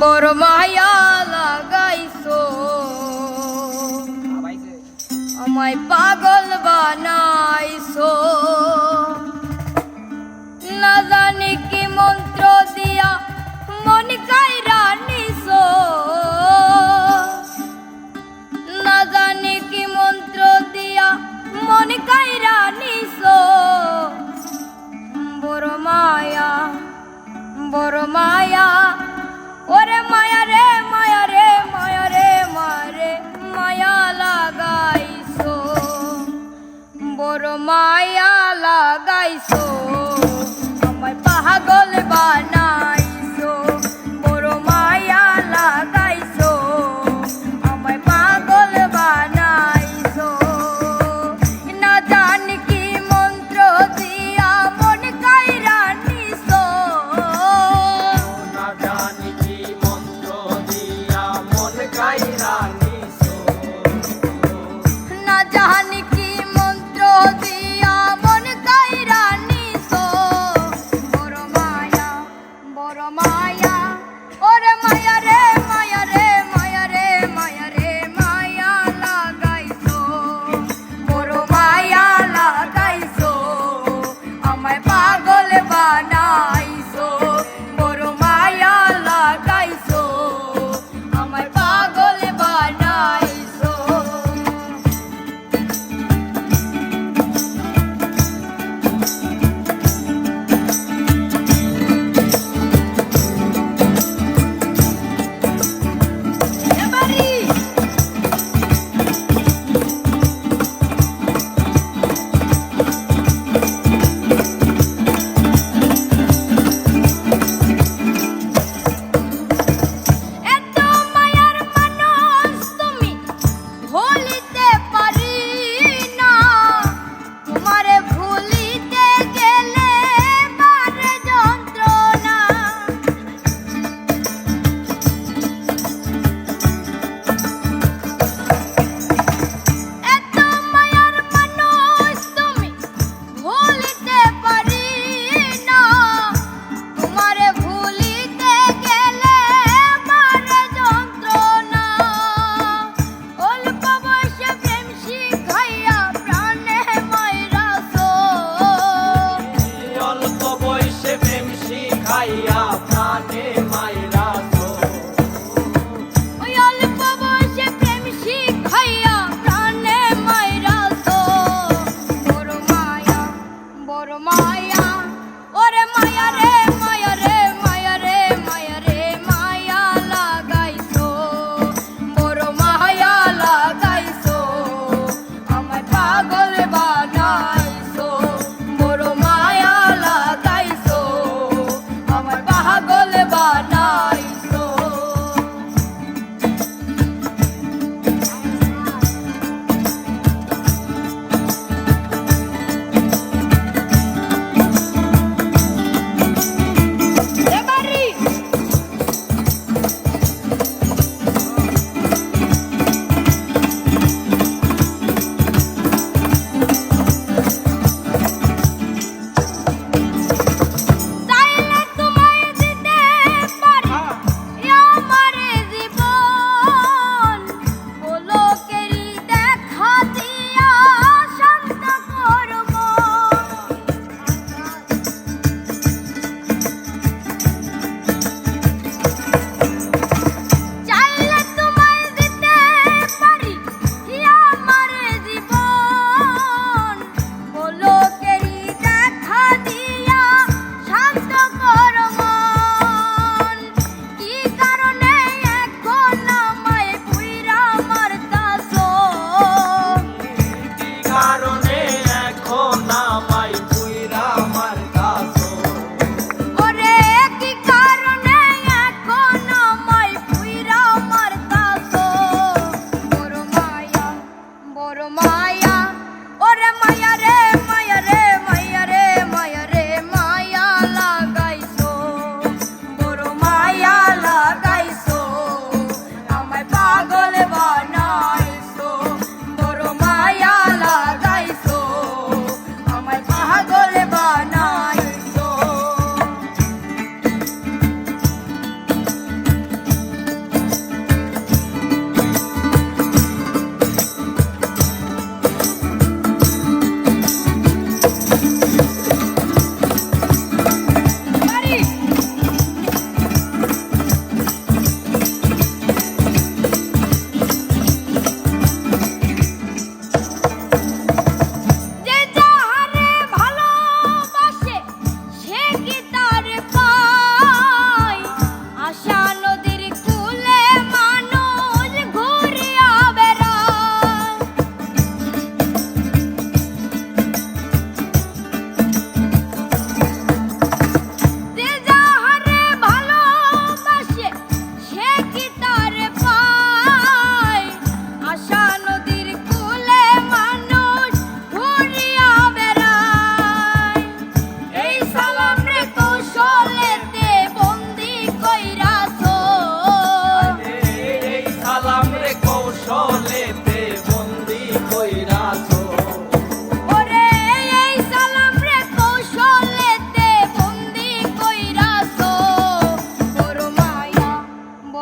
বড় মায়া লাগাইছো। আমায় পাগল বানাইছো। না জানি কি মন্ত্র দিয়া মন কাইরা নিছো। না জানি কি মন্ত্র দিয়া মন কাইরা নিছো। বড় মায়া বড় মায়া মায়া লাগাইছো।